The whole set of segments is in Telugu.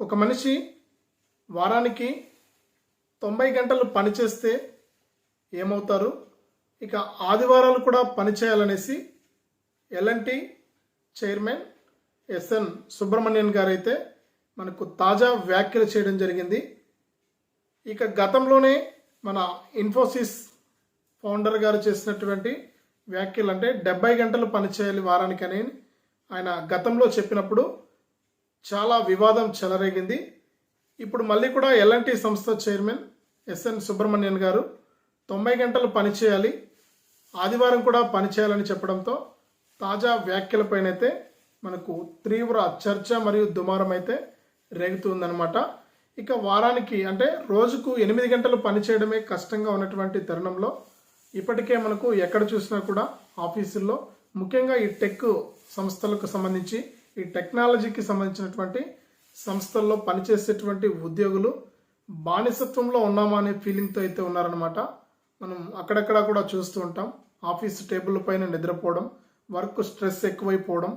ఒక మనిషి వారానికి తొంభై గంటలు పనిచేస్తే ఏమవుతారు? ఇక ఆదివారాలు కూడా పనిచేయాలనేసి L and T chairman S N Subrahmanyan గారైతే మనకు తాజా వ్యాఖ్యలు చేయడం జరిగింది. ఇక గతంలోనే మన ఇన్ఫోసిస్ ఫౌండర్ గారు చేసినటువంటి వ్యాఖ్యలు అంటే డెబ్బై గంటలు పనిచేయాలి వారానికి అని ఆయన గతంలో చెప్పినప్పుడు చాలా వివాదం చెలరేగింది. ఇప్పుడు మళ్ళీ కూడా ఎల్ఎన్టీ సంస్థ చైర్మన్ ఎస్ఎన్ సుబ్రహ్మణ్యన్ గారు తొంభై గంటలు పనిచేయాలి ఆదివారం కూడా పనిచేయాలని చెప్పడంతో తాజా వ్యాఖ్యలపైనైతే మనకు తీవ్ర చర్చ మరియు దుమారం అయితే రేగుతుందనమాట ఇక వారానికి అంటే రోజుకు ఎనిమిది గంటలు పనిచేయడమే కష్టంగా ఉన్నటువంటి తరుణంలో ఇప్పటికే మనకు ఎక్కడ చూసినా కూడా ఆఫీసుల్లో ముఖ్యంగా ఈ టెక్ సంస్థలకు సంబంధించి ఈ టెక్నాలజీకి సంబంధించినటువంటి సంస్థల్లో పనిచేసేటువంటి ఉద్యోగులు బానిసత్వంలో ఉన్నామా అనే ఫీలింగ్తో అయితే ఉన్నారనమాట మనం అక్కడక్కడ కూడా చూస్తూ ఉంటాం. ఆఫీస్ టేబుల్ పైన నిద్రపోవడం వర్క్ స్ట్రెస్ ఎక్కువైపోవడం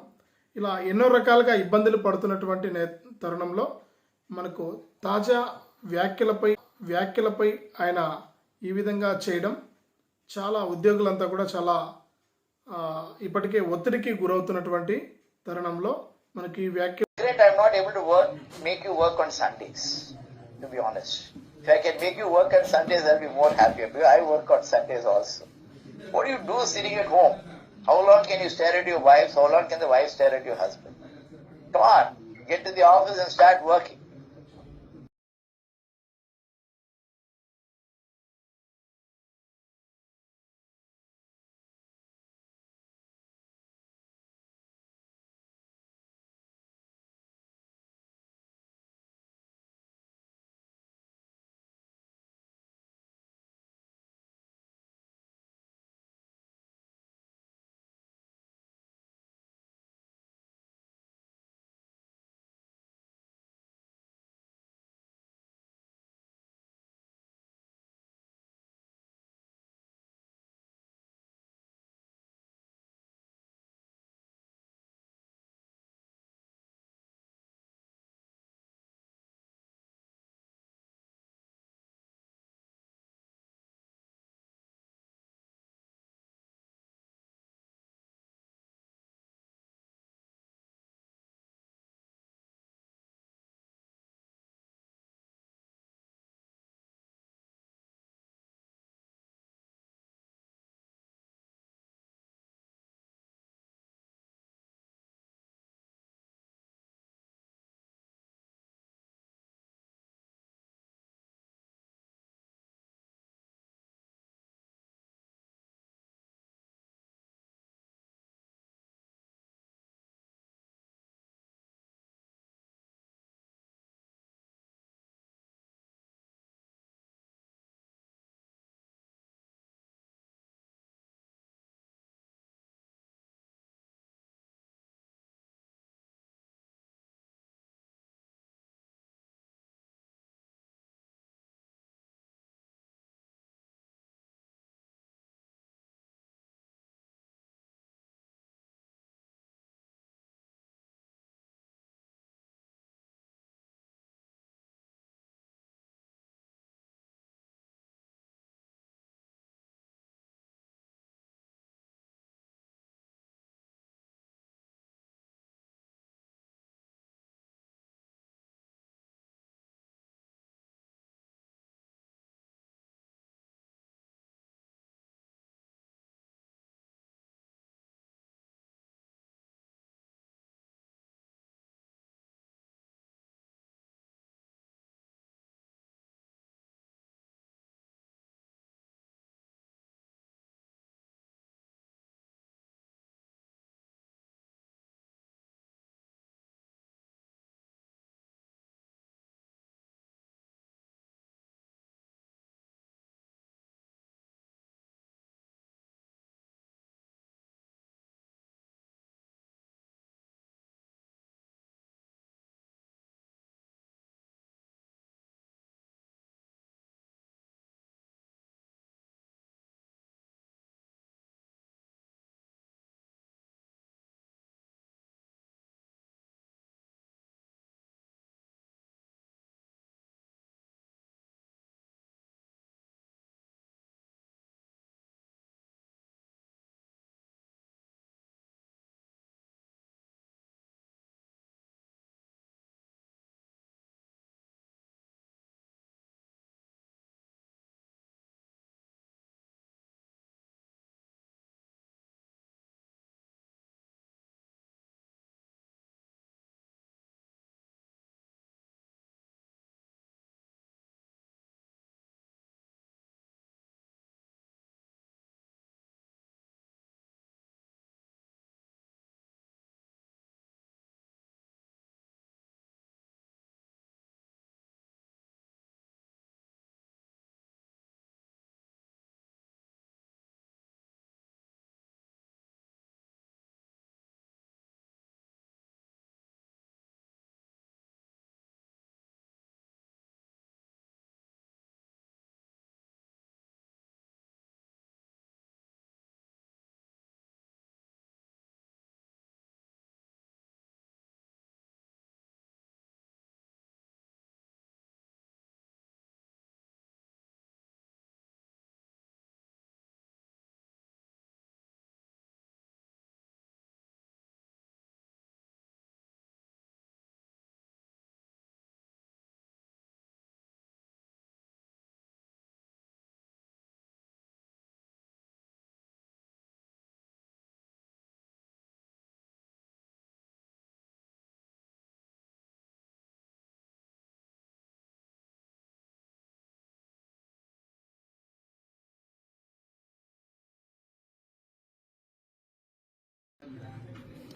ఇలా ఎన్నో రకాలుగా ఇబ్బందులు పడుతున్నటువంటి నే- తరుణంలో మనకు తాజా వ్యాఖ్యలపై వ్యాఖ్యలపై ఆయన ఈ విధంగా చేయడం చాలా ఉద్యోగులంతా కూడా చాలా ఇప్పటికే ఒత్తిడికి గురవుతున్నటువంటి తరుణంలో మనకి ఈ వ్యాఖ్య regret I'm not able to work, make you work on Sundays, to be honest. If I can make you work on Sundays, I'll be more happier because I work on Sundays also. What do you do sitting at home? How long can you stare at your wives? How long can the wife stare at your husband? Come on, get to the office and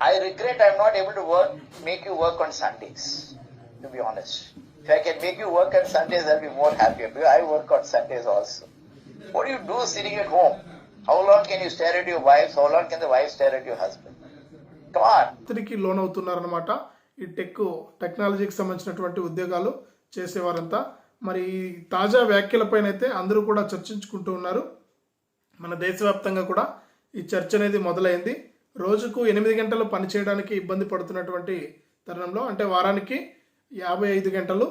I regret I'm not able to work, make you work on Sundays, to be honest. If I can make you work on Sundays, I'll be more happier because I work on Sundays also. What do you do sitting at home? How long can you stare at your wives? How long can the wife stare at your husband? Come on. ఒత్తిడికి లోనవుతున్నారనమాట ఈ టెక్ టెక్నాలజీకి సంబంధించినటువంటి ఉద్యోగాలు చేసేవారంతా మరి ఈ తాజా వ్యాఖ్యలపైన అయితే అందరూ కూడా చర్చించుకుంటూ ఉన్నారు మన దేశవ్యాప్తంగా కూడా ఈ చర్చ అనేది మొదలైంది రోజుకు ఎనిమిది గంటలు పనిచేయడానికి ఇబ్బంది పడుతున్నటువంటి తరుణంలో అంటే వారానికి యాభై ఐదు గంటలు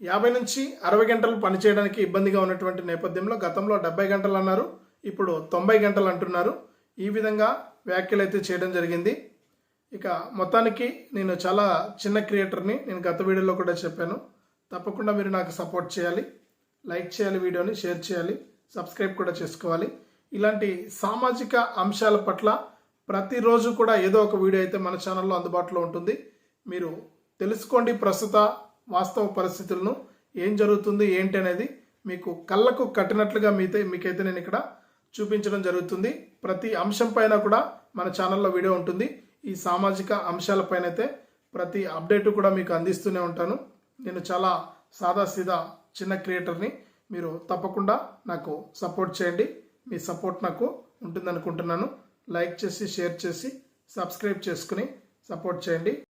యాభై నుంచి అరవై గంటలు పనిచేయడానికి ఇబ్బందిగా ఉన్నటువంటి నేపథ్యంలో గతంలో డెబ్బై గంటలు అన్నారు ఇప్పుడు తొంభై గంటలు అంటున్నారు. ఈ విధంగా వ్యాఖ్యలు అయితే చేయడం జరిగింది. ఇక మొత్తానికి నేను చాలా చిన్న క్రియేటర్ని నేను గత వీడియోలో కూడా చెప్పాను. తప్పకుండా మీరు నాకు సపోర్ట్ చేయాలి. లైక్ చేయాలి వీడియోని షేర్ చేయాలి. సబ్స్క్రైబ్ కూడా చేసుకోవాలి. ఇలాంటి సామాజిక అంశాల పట్ల ప్రతిరోజు కూడా ఏదో ఒక వీడియో అయితే మన ఛానల్లో అందుబాటులో ఉంటుంది. మీరు తెలుసుకోండి ప్రస్తుత వాస్తవ పరిస్థితులను ఏం జరుగుతుంది ఏంటి అనేది మీకు కళ్ళకు కట్టినట్లుగా మీతే మీకైతే నేను ఇక్కడ చూపించడం జరుగుతుంది. ప్రతి అంశం పైన కూడా మన ఛానల్లో వీడియో ఉంటుంది. ఈ సామాజిక అంశాలపైన అయితే ప్రతి అప్డేట్ కూడా మీకు అందిస్తూనే ఉంటాను. నేను చాలా సాదా సీదా చిన్న క్రియేటర్ని. మీరు తప్పకుండా నాకు సపోర్ట్ చేయండి. మీ సపోర్ట్ నాకు ఉంటుందనుకుంటున్నాను. లైక్ చేసి షేర్ చేసి సబ్స్క్రైబ్ చేసుకుని సపోర్ట్ చేయండి.